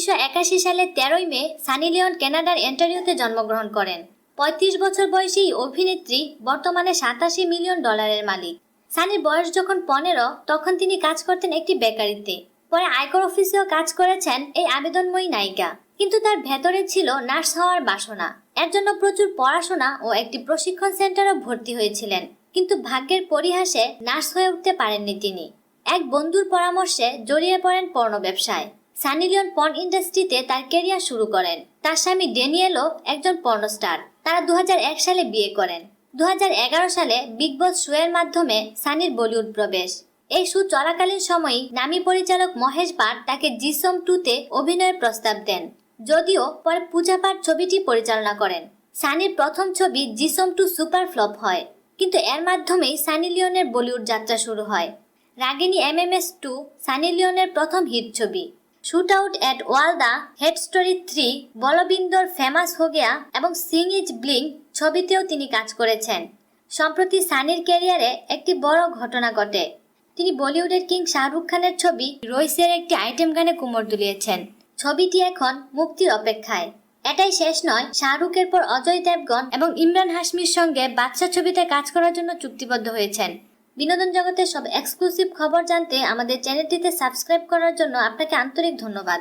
উনিশশো একাশি সালের তেরোই মে সানি লিওন কানাডার এন্টারিওতে জন্মগ্রহণ করেন। পঁয়ত্রিশ বছর বয়সী অভিনেত্রী বর্তমানে সাতাশি মিলিয়ন ডলারের মালিক। সানির বয়স যখন পনেরো, তখন তিনি কাজ করতেন একটি বেকারিতে। পরে আয়কর অফিসেও কাজ করেছেন এই আবেদনময়ী নায়িকা। কিন্তু তার ভেতরে ছিল নার্স হওয়ার বাসনা। এর জন্য প্রচুর পড়াশোনা ও একটি প্রশিক্ষণ সেন্টারও ভর্তি হয়েছিলেন। কিন্তু ভাগ্যের পরিহাসে নার্স হয়ে উঠতে পারেননি তিনি। এক বন্ধুর পরামর্শে জড়িয়ে পড়েন পর্ণ ব্যবসায়। সানি লিওন পর্ন ইন্ডাস্ট্রিতে তার ক্যারিয়ার শুরু করেন। তার স্বামী ড্যানিয়েলও একজন পর্ন স্টার তারা দু হাজার এক সালে বিয়ে করেন। দু হাজার এগারো সালে বিগ বস শো এর মাধ্যমে সানির বলিউড প্রবেশ। এই শো চলাকালীন সময়ই নামী পরিচালক মহেশ ভাট তাকে জিসম টুতে অভিনয়ের প্রস্তাব দেন। যদিও পরে পূজা পাঠ ছবিটি পরিচালনা করেন। সানির প্রথম ছবি জিসম টু সুপার ফ্লপ হয়। কিন্তু এর মাধ্যমেই সানি লিওনের বলিউড যাত্রা শুরু হয়। রাগিনী এমএমএস টু সানি লিওনের প্রথম হিট ছবি। Shoot out at ওয়ালদা, hate story three, Balwinder famous ho gaya এবং সিং ইজ ব্লিং ছবিতেও তিনি কাজ করেছেন। সম্প্রতি সানির ক্যারিয়ারে একটি বড় ঘটনা ঘটে। তিনি বলিউডের কিং শাহরুখ খানের ছবি রইসের একটি আইটেম গানে কুমোর দুলিয়েছেন। ছবিটি এখন মুক্তির অপেক্ষায়। এটাই শেষ নয়, শাহরুখের পর অজয় দেবগন এবং ইমরান হাশমির সঙ্গে বাদশা ছবিতে কাজ করার জন্য চুক্তিবদ্ধ হয়েছেন। বিনোদন জগতের সব এক্সক্লুসিভ খবর জানতে আমাদের চ্যানেলটিতে সাবস্ক্রাইব করার জন্য আপনাকে আন্তরিক ধন্যবাদ।